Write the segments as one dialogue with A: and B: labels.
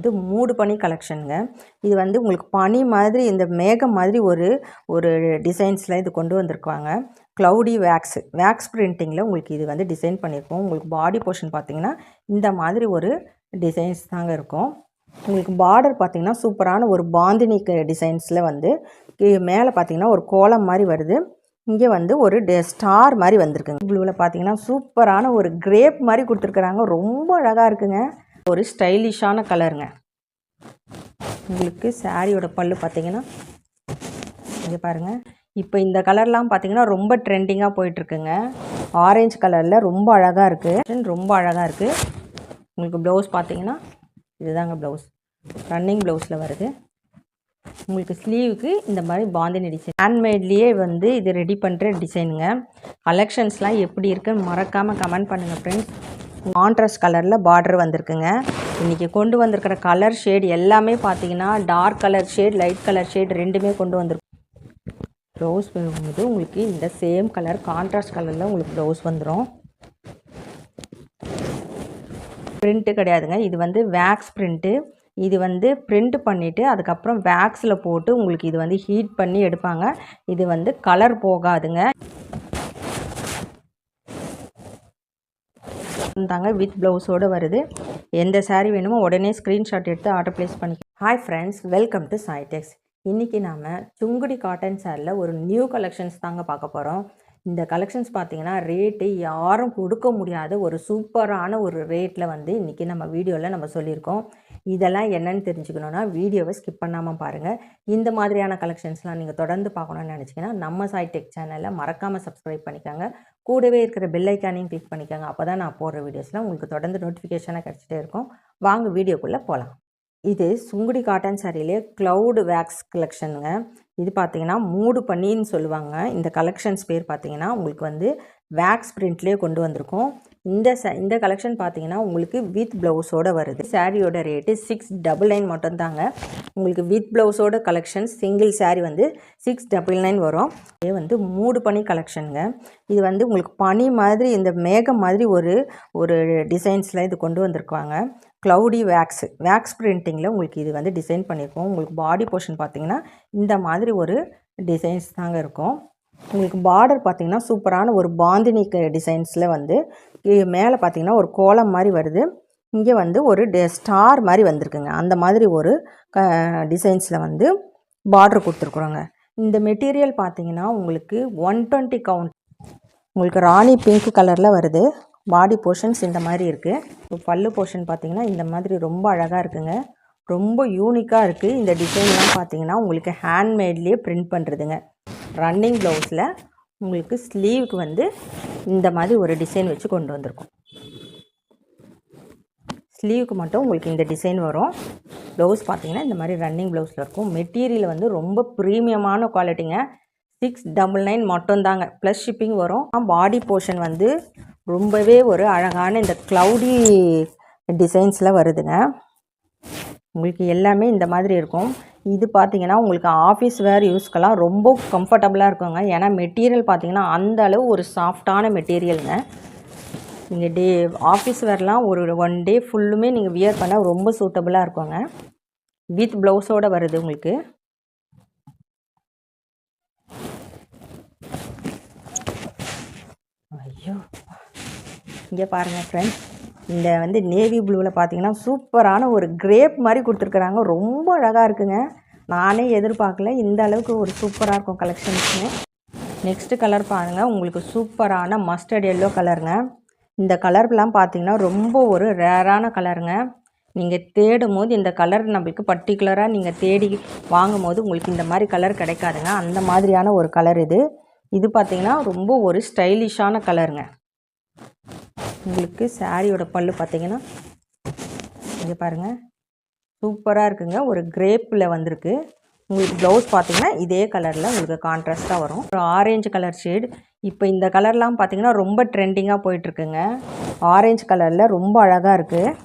A: வந்து மூடு பனி கலெக்ஷனுங்க இது வந்து உங்களுக்கு பனி மாதிரி இந்த மேகம் மாதிரி ஒரு ஒரு டிசைன்ஸில் இது கொண்டு வந்திருக்காங்க க்ளவுடி வேக்ஸ் வேக்ஸ் பிரிண்டிங்கில் உங்களுக்கு இது வந்து டிசைன் பண்ணியிருக்கோம். உங்களுக்கு பாடி போர்ஷன் பார்த்தீங்கன்னா இந்த மாதிரி ஒரு டிசைன்ஸ் தாங்க இருக்கும். உங்களுக்கு பார்டர் பார்த்தீங்கன்னா சூப்பரான ஒரு பாந்தினி டிசைன்ஸில் வந்து மேலே பார்த்தீங்கன்னா ஒரு கோலம் மாதிரி வருது. இங்கே வந்து ஒரு ஸ்டார் மாதிரி வந்திருக்குங்க. ப்ளூவில் பார்த்தீங்கன்னா சூப்பரான ஒரு கிரேப் மாதிரி கொடுத்துருக்குறாங்க. ரொம்ப அழகாக இருக்குங்க. ஒரு ஸ்டைலிஷான கலருங்க உங்களுக்கு சாரியோட பல்லு பார்த்தீங்கன்னா இங்கே பாருங்கள் இப்போ இந்த கலர்லாம் பார்த்தீங்கன்னா ரொம்ப ட்ரெண்டிங்காக போயிட்டுருக்குங்க. ஆரஞ்சு கலரில் ரொம்ப அழகாக இருக்குது ரொம்ப அழகாக இருக்குது உங்களுக்கு ப்ளவுஸ் பார்த்தீங்கன்னா இதுதாங்க ப்ளவுஸ் ரன்னிங் ப்ளவுஸில் வருது. உங்களுக்கு ஸ்லீவுக்கு இந்த மாதிரி பாந்தினி டிசைன் ஹேண்ட்மேட்லேயே வந்து இது ரெடி பண்ணுற டிசைனுங்க கலெக்ஷன்ஸ்லாம் எப்படி இருக்குன்னு மறக்காமல் கமெண்ட் பண்ணுங்கள் ஃப்ரெண்ட்ஸ் கான்ட்ராஸ்ட் கலரில் பார்டர் வந்திருக்குங்க. இன்றைக்கி கொண்டு வந்திருக்கிற கலர் ஷேட் எல்லாமே பார்த்தீங்கன்னா dark colour shade light colour shade ரெண்டுமே கொண்டு வந்திருக்கு ப்ளவுஸ் வரும்போது உங்களுக்கு இந்த சேம் கலர் கான்ட்ராஸ்ட் கலரில் உங்களுக்கு ப்ளவுஸ் வந்துடும் பிரிண்ட்டு கிடையாதுங்க. இது வந்து வேக்ஸ் பிரிண்ட்டு இது வந்து பிரிண்ட் பண்ணிவிட்டு அதுக்கப்புறம் வேக்ஸில் போட்டு உங்களுக்கு இது வந்து ஹீட் பண்ணி எடுப்பாங்க. இது வந்து கலர் போகாதுங்க. தாங்க வித் ப்ளவுஸோடு வருது. எந்த சாரீ வேணுமோ உடனே ஸ்க்ரீன்ஷாட் எடுத்து ஆர்டர் ப்ளேஸ் பண்ணிக்க. Hi friends welcome to Saitex இன்றைக்கி நாம் சுங்குடி காட்டன் சாரில் ஒரு நியூ கலெக்ஷன்ஸ் தாங்க பார்க்க போகிறோம் இந்த கலெக்ஷன்ஸ் பார்த்தீங்கன்னா ரேட்டு யாரும் கொடுக்க முடியாத ஒரு சூப்பரான ஒரு ரேட்டில் வந்து இன்றைக்கி நம்ம வீடியோவில் நம்ம சொல்லியிருக்கோம். இதெல்லாம் என்னென்னு தெரிஞ்சுக்கணுன்னா வீடியோவை ஸ்கிப் பண்ணாமல் பாருங்கள் இந்த மாதிரியான கலெக்ஷன்ஸ்லாம் நீங்கள் தொடர்ந்து பார்க்கணும்னு நினச்சிங்கன்னா நம்ம சாய் டெக் சேனலை மறக்காமல் சப்ஸ்கிரைப் பண்ணிக்கோங்க. கூடவே இருக்கிற பெல் ஐக்கானையும் கிளிக் பண்ணிக்கோங்க. அப்போ தான் நான் போடுற வீடியோஸ்லாம் உங்களுக்கு தொடர்ந்து நோட்டிஃபிகேஷனாக கிடச்சிட்டே இருக்கும். வாங்க வீடியோக்குள்ளே போகலாம் இது சுங்குடி காட்டன் சாரியிலே க்ளவுடு வேக்ஸ் கலெக்ஷனுங்க இது பார்த்தீங்கன்னா மூடு பனின்னு சொல்லுவாங்க. இந்த கலெக்ஷன்ஸ் பேர் பார்த்தீங்கன்னா உங்களுக்கு வந்து வேக்ஸ் பிரிண்ட்லேயே கொண்டு வந்திருக்கோம். இந்த ச இந்த கலெக்ஷன் பார்த்தீங்கன்னா உங்களுக்கு வித் ப்ளவுஸோட வருது. சாரியோட ரேட்டு சிக்ஸ் டபுள் நைன் மட்டும்தாங்க. உங்களுக்கு வித் ப்ளவுஸோட கலெக்ஷன் சிங்கிள் சாரீ வந்து சிக்ஸ் டபுள் நைன் வரும். இது வந்து மூடு பனி கலெக்ஷனுங்க இது வந்து உங்களுக்கு பனி மாதிரி இந்த மேகம் மாதிரி ஒரு ஒரு டிசைன்ஸில் இது கொண்டு வந்திருக்காங்க க்ளவுடி வேக்ஸ் வேக்ஸ் பிரிண்டிங்கில் உங்களுக்கு இது வந்து டிசைன் பண்ணியிருக்கோம் உங்களுக்கு பாடி போர்ஷன் பார்த்தீங்கன்னா இந்த மாதிரி ஒரு டிசைன்ஸ் தாங்க இருக்கும். உங்களுக்கு பார்டர் பார்த்தீங்கன்னா சூப்பரான ஒரு பாந்தினி டிசைன்ஸில் வந்து மேலே பார்த்தீங்கன்னா ஒரு கோலம் மாதிரி வருது. இங்கே வந்து ஒரு ஸ்டார் மாதிரி வந்திருக்குங்க. அந்த மாதிரி ஒரு க டிசைன்ஸில் வந்து பார்டர் கொடுத்துருக்குறோங்க. இந்த மெட்டீரியல் பார்த்தீங்கன்னா உங்களுக்கு ஒன் டுவெண்ட்டி கவுண்ட் உங்களுக்கு ராணி பிங்க் கலரில் வருது. பாடி போர்ஷன்ஸ் இந்த மாதிரி இருக்குது பல்லு போர்ஷன் பார்த்திங்கன்னா இந்த மாதிரி ரொம்ப அழகாக இருக்குங்க. ரொம்ப யூனிக்காக இருக்குது இந்த டிசைன்லாம் பார்த்தீங்கன்னா உங்களுக்கு ஹேண்ட்மேட்லேயே பிரிண்ட் பண்ணுறதுங்க ரன்னிங் ப்ளவுஸில் உங்களுக்கு ஸ்லீவுக்கு வந்து இந்த மாதிரி ஒரு டிசைன் வச்சு கொண்டு வந்திருக்கோம். ஸ்லீவுக்கு மட்டும் உங்களுக்கு இந்த டிசைன் வரும். ப்ளவுஸ் பார்த்தீங்கன்னா இந்த மாதிரி ரன்னிங் ப்ளவுஸில் இருக்கும். மெட்டீரியல் வந்து ரொம்ப ப்ரீமியமான குவாலிட்டிங்க சிக்ஸ் டபுள் நைன் மட்டும்தாங்க. ப்ளஸ் ஷிப்பிங் வரும். பாடி போர்ஷன் வந்து ரொம்பவே ஒரு அழகான இந்த க்ளவுடி டிசைன்ஸில் வருதுங்க. உங்களுக்கு எல்லாமே இந்த மாதிரி இருக்கும். இது பார்த்தீங்கன்னா உங்களுக்கு ஆஃபீஸ் வேர் யூஸ்க்கெல்லாம் ரொம்ப கம்ஃபர்டபுளாக இருக்குங்க. ஏன்னா மெட்டீரியல் பார்த்தீங்கன்னா அந்த அளவு ஒரு சாஃப்டான மெட்டீரியலுங்க நீங்கள் டே ஆஃபீஸ் வேர்லாம் ஒரு ஒன் டே ஃபுல்லுமே நீங்கள் வியர் பண்ணால் ரொம்ப சூட்டபுளாக இருக்குங்க. வித் ப்ளவுஸோடு வருது உங்களுக்கு. ஐயோ. இங்கே பாருங்கள் ஃப்ரெண்ட்ஸ் இந்த வந்து நேவி ப்ளூவில் பார்த்தீங்கன்னா சூப்பரான ஒரு கிரேப் மாதிரி கொடுத்துருக்குறாங்க. ரொம்ப அழகாக இருக்குங்க. நானே எதிர்பார்க்கல. இந்த அளவுக்கு ஒரு சூப்பராக இருக்கும் கலெக்ஷன்ஸுங்க நெக்ஸ்ட்டு கலர் பாருங்கள் உங்களுக்கு சூப்பரான மஸ்டர்ட் எல்லோ கலருங்க இந்த கலர்லாம் பார்த்தீங்கன்னா ரொம்ப ஒரு ரேரான கலருங்க நீங்கள் தேடும் போது இந்த கலர் நம்மளுக்கு பர்டிகுலராக நீங்கள் தேடி வாங்கும் போது உங்களுக்கு இந்த மாதிரி கலர் கிடைக்காதுங்க. அந்த மாதிரியான ஒரு கலர் இது. இது பார்த்தீங்கன்னா ரொம்ப ஒரு ஸ்டைலிஷான கலருங்க உங்களுக்கு சாரியோட பல்லு பார்த்தீங்கன்னா இங்கே பாருங்கள் சூப்பராக இருக்குங்க. ஒரு கிரேப்பில் வந்திருக்கு. உங்களுக்கு ப்ளவுஸ் பார்த்தீங்கன்னா இதே கலரில் உங்களுக்கு கான்ட்ராஸ்ட்டாக வரும். ஒரு ஆரஞ்சு கலர் ஷேட் இப்போ இந்த கலர்லாம் பார்த்தீங்கன்னா ரொம்ப ட்ரெண்டிங்காக போயிட்டுருக்குங்க. ஆரஞ்சு கலரில் ரொம்ப அழகாக இருக்குது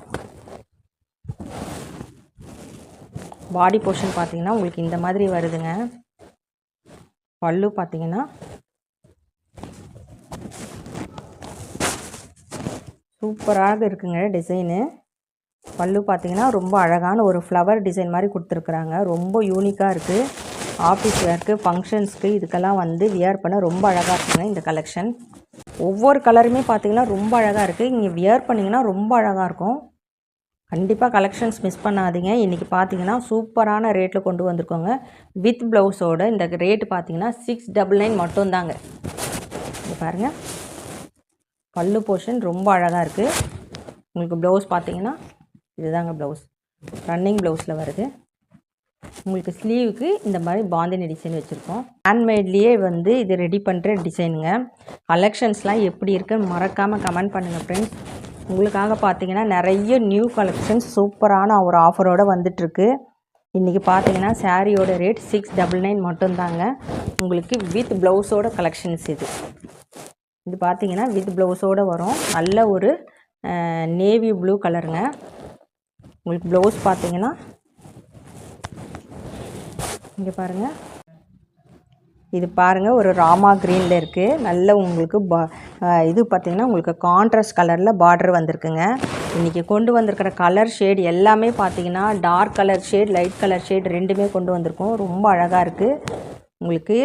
A: பாடி போர்ஷன் பார்த்தீங்கன்னா உங்களுக்கு இந்த மாதிரி வருதுங்க. பல்லு பார்த்தீங்கன்னா சூப்பராக இருக்குங்க டிசைனு. பல்லு பார்த்தீங்கன்னா ரொம்ப அழகான ஒரு ஃப்ளவர் டிசைன் மாதிரி கொடுத்துருக்குறாங்க. ரொம்ப யூனிக்காக இருக்குது ஆஃபீஸ் வேர்க்கு ஃபங்க்ஷன்ஸ்க்கு இதுக்கெல்லாம் வந்து வியர் பண்ண ரொம்ப அழகாக இருக்குங்க இந்த கலெக்ஷன். ஒவ்வொரு கலருமே பார்த்தீங்கன்னா ரொம்ப அழகாக இருக்குது இங்கே வியர் பண்ணிங்கன்னா ரொம்ப அழகாக இருக்கும். கண்டிப்பாக கலெக்ஷன்ஸ் மிஸ் பண்ணாதீங்க. இன்றைக்கி பார்த்தீங்கன்னா சூப்பரான ரேட்டில் கொண்டு வந்திருக்கோங்க. வித் ப்ளவுஸோட இந்த ரேட்டு பார்த்தீங்கன்னா சிக்ஸ் டபுள் நைன் மட்டும்தாங்க. இது பாருங்கள் பல்லு போர்ஷன் ரொம்ப அழகாக இருக்குது உங்களுக்கு ப்ளவுஸ் பார்த்தீங்கன்னா இதுதாங்க ப்ளவுஸ் ரன்னிங் ப்ளவுஸில் வருது. உங்களுக்கு ஸ்லீவுக்கு இந்த மாதிரி பாந்தினி டிசைன் வச்சுருக்கோம். ஹேண்ட்மேட்லேயே வந்து இது ரெடி பண்ணுற டிசைனுங்க கலெக்ஷன்ஸ்லாம் எப்படி இருக்குன்னு மறக்காமல் கமெண்ட் பண்ணுங்கள் ஃப்ரெண்ட்ஸ் உங்களுக்காக பார்த்தீங்கன்னா நிறைய நியூ கலெக்ஷன்ஸ் சூப்பரான ஒரு ஆஃபரோடு வந்துட்டுருக்கு. இன்றைக்கி பார்த்தீங்கன்னா சாரியோட ரேட் சிக்ஸ் டபுள் நைன் மட்டும்தாங்க. உங்களுக்கு வித் ப்ளவுஸோட கலெக்ஷன்ஸ் இது. இது பார்த்தீங்கன்னா வித் ப்ளவுஸோடு வரும். நல்ல ஒரு நேவி ப்ளூ கலருங்க உங்களுக்கு ப்ளவுஸ் பார்த்தீங்கன்னா இங்கே பாருங்கள் இது பாருங்கள் ஒரு ராமா க்ரீனில் இருக்குது நல்ல உங்களுக்கு பா இது பார்த்திங்கன்னா உங்களுக்கு கான்ட்ராஸ்ட் கலரில் பார்டர் வந்திருக்குங்க. இன்றைக்கி கொண்டு வந்திருக்கிற கலர் ஷேட் எல்லாமே பார்த்தீங்கன்னா dark colour shade light colour shade ரெண்டுமே கொண்டு வந்திருக்கோம். ரொம்ப அழகாக இருக்குது உங்களுக்கு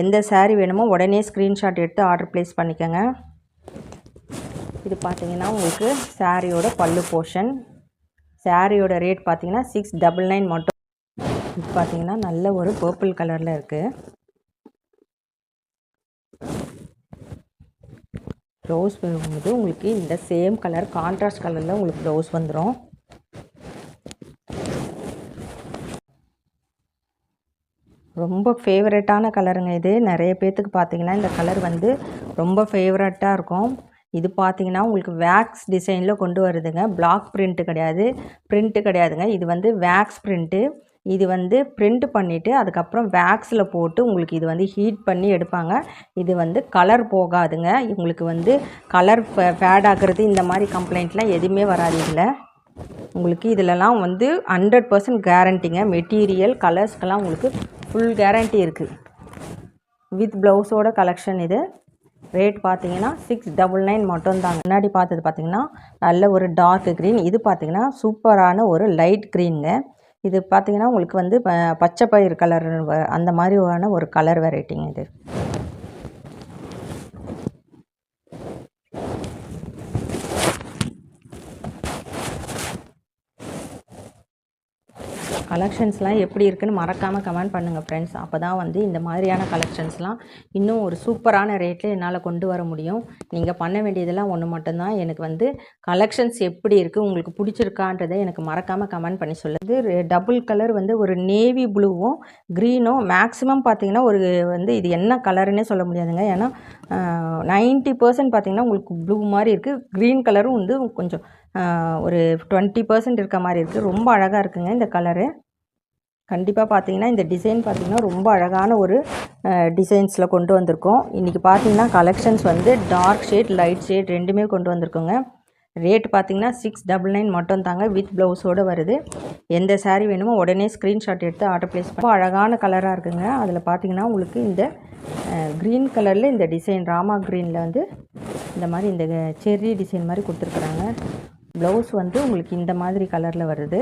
A: எந்த சாரீ வேணுமோ உடனே ஸ்க்ரீன்ஷாட் எடுத்து ஆர்டர் ப்ளேஸ் பண்ணிக்கோங்க. இது பார்த்தீங்கன்னா உங்களுக்கு சாரியோட பல்லு போர்ஷன் சாரியோட ரேட் பார்த்தீங்கன்னா சிக்ஸ் டபுள் நைன் மட்டும். இது பார்த்தீங்கன்னா நல்ல ஒரு பர்பிள் கலரில் இருக்குது ப்ளவுஸ் வந்து உங்களுக்கு இந்த சேம் கலர் கான்ட்ராஸ்ட் கலரில் உங்களுக்கு ப்ளவுஸ் வந்துடும் ரொம்ப ஃபேவரட்டான கலருங்க இது. நிறைய பேர்த்துக்கு பார்த்தீங்கன்னா இந்த கலர் வந்து ரொம்ப ஃபேவரட்டாக இருக்கும். இது பார்த்தீங்கன்னா உங்களுக்கு வேக்ஸ் டிசைனில் கொண்டு வருதுங்க. பிளாக் பிரிண்ட்டு கிடையாது. பிரிண்ட்டு கிடையாதுங்க. இது வந்து வேக்ஸ் பிரிண்ட்டு இது வந்து பிரிண்ட் பண்ணிவிட்டு அதுக்கப்புறம் வேக்ஸில் போட்டு உங்களுக்கு இது வந்து ஹீட் பண்ணி எடுப்பாங்க. இது வந்து கலர் போகாதுங்க. உங்களுக்கு வந்து கலர் ஃபேட் ஆகிறது இந்த மாதிரி கம்ப்ளைண்ட்லாம் எதுவுமே வராது இதில். உங்களுக்கு இதிலலாம் வந்து ஹண்ட்ரட் பர்சன்ட் கேரண்டிங்க மெட்டீரியல் கலர்ஸ்க்கெல்லாம் உங்களுக்கு ஃபுல் கேரண்டி இருக்குது வித் ப்ளவுஸோட கலெக்ஷன் இது. ரேட் பார்த்தீங்கன்னா சிக்ஸ் டபுள் நைன் மட்டும்தாங்க. முன்னாடி பார்த்தது பார்த்தீங்கன்னா நல்ல ஒரு டார்க் க்ரீன் இது பார்த்தீங்கன்னா சூப்பரான ஒரு லைட் க்ரீனுங்க இது பார்த்தீங்கன்னா உங்களுக்கு வந்து பச்சை பயிர் கலர் அந்த மாதிரியான ஒரு கலர் வெரைட்டிங்க இது. கலெக்ஷன்ஸ்லாம் எப்படி இருக்குன்னு மறக்காமல் கமெண்ட் பண்ணுங்கள் ஃப்ரெண்ட்ஸ் அப்போ தான் வந்து இந்த மாதிரியான கலெக்ஷன்ஸ்லாம் இன்னும் ஒரு சூப்பரான ரேட்டில் என்னால் கொண்டு வர முடியும். நீங்கள் பண்ண வேண்டியதெல்லாம் ஒன்று மட்டும்தான். எனக்கு வந்து கலெக்ஷன்ஸ் எப்படி இருக்குது உங்களுக்கு பிடிச்சிருக்கான்றதை எனக்கு மறக்காமல் கமெண்ட் பண்ணி சொல்லுது டபுள் கலர் வந்து ஒரு நேவி ப்ளூவும் க்ரீனும் மேக்ஸிமம் பார்த்தீங்கன்னா ஒரு வந்து இது என்ன கலருன்னே சொல்ல முடியாதுங்க. ஏன்னா நைன்ட்டி பர்சன்ட் பார்த்திங்கன்னா உங்களுக்கு ப்ளூ மாதிரி இருக்குது க்ரீன் கலரும் வந்து கொஞ்சம் ஒரு டுவெண்ட்டி பர்சன்ட் இருக்க மாதிரி இருக்குது ரொம்ப அழகாக இருக்குங்க இந்த கலரு கண்டிப்பாக பார்த்தீங்கன்னா இந்த டிசைன் பார்த்திங்கன்னா ரொம்ப அழகான ஒரு டிசைன்ஸில் கொண்டு வந்திருக்கோம். இன்றைக்கி பார்த்தீங்கன்னா கலெக்ஷன்ஸ் வந்து டார்க் ஷேட் லைட் ஷேட் ரெண்டுமே கொண்டு வந்திருக்கோங்க. ரேட் பார்த்தீங்கன்னா சிக்ஸ் டபுள் நைன் மட்டும் தாங்க வித் ப்ளவுஸோடு வருது. எந்த சாரீ வேணுமோ உடனே ஸ்க்ரீன்ஷாட் எடுத்து ஆர்டர் ப்ளேஸ் பண்ணி அழகான கலராக இருக்குங்க. அதில் பார்த்தீங்கன்னா உங்களுக்கு இந்த க்ரீன் கலரில் இந்த டிசைன் ராமா க்ரீனில் வந்து இந்த மாதிரி இந்த செர்ரி டிசைன் மாதிரி கொடுத்துருக்குறாங்க. ப்ளவுஸ் வந்து உங்களுக்கு இந்த மாதிரி கலரில் வருது.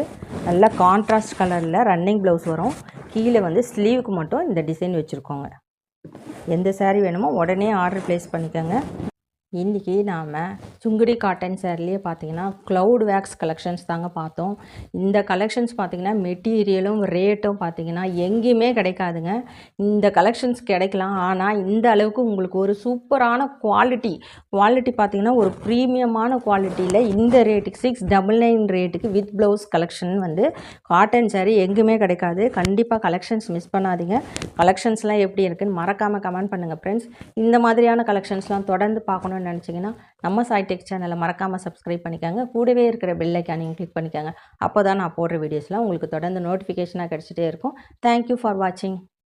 A: நல்லா கான்ட்ராஸ்ட் கலரில் ரன்னிங் ப்ளவுஸ் வரும். கீழே வந்து ஸ்லீவுக்கு மட்டும் இந்த டிசைன் வச்சுருக்கோங்க. எந்த சேரீ வேணுமோ உடனே ஆர்டர் ப்ளேஸ் பண்ணிக்கோங்க. இன்றைக்கி நாம் சுங்குடி காட்டன் சேரீலேயே பார்த்தீங்கன்னா க்ளவுட் வேக்ஸ் கலெக்ஷன்ஸ் தாங்க பார்த்தோம். இந்த கலெக்ஷன்ஸ் பார்த்திங்கன்னா மெட்டீரியலும் ரேட்டும் பார்த்திங்கன்னா எங்கேயுமே கிடைக்காதுங்க. இந்த கலெக்ஷன்ஸ் கிடைக்கலாம். ஆனால் இந்த அளவுக்கு உங்களுக்கு ஒரு சூப்பரான குவாலிட்டி குவாலிட்டி பார்த்திங்கன்னா ஒரு ப்ரீமியமான குவாலிட்டியில் இந்த ரேட்டுக்கு சிக்ஸ் டபுள் நைன் ரேட்டுக்கு வித் ப்ளவுஸ் கலெக்ஷன் வந்து காட்டன் சேரீ எங்கேயுமே கிடைக்காது. கண்டிப்பாக கலெக்ஷன்ஸ் மிஸ் பண்ணாதீங்க. கலெக்ஷன்ஸ்லாம் எப்படி இருக்குதுன்னு மறக்காமல் கமெண்ட் பண்ணுங்கள் ஃப்ரெண்ட்ஸ் இந்த மாதிரியான கலெக்ஷன்ஸ்லாம் தொடர்ந்து பார்க்கணுன்னு பண்ணணும்னு நினச்சிங்கன்னா நம்ம சாய்டெக் சேனலை மறக்காமல் சப்ஸ்கிரைப் பண்ணிக்காங்க. கூடவே இருக்கிற பெல்லைக்கானையும் கிளிக் பண்ணிக்காங்க. அப்போ தான் நான் போடுற வீடியோஸ்லாம் உங்களுக்கு தொடர்ந்து நோட்டிஃபிகேஷனாக கிடச்சிட்டே இருக்கும். தேங்க்யூ ஃபார் வாட்சிங்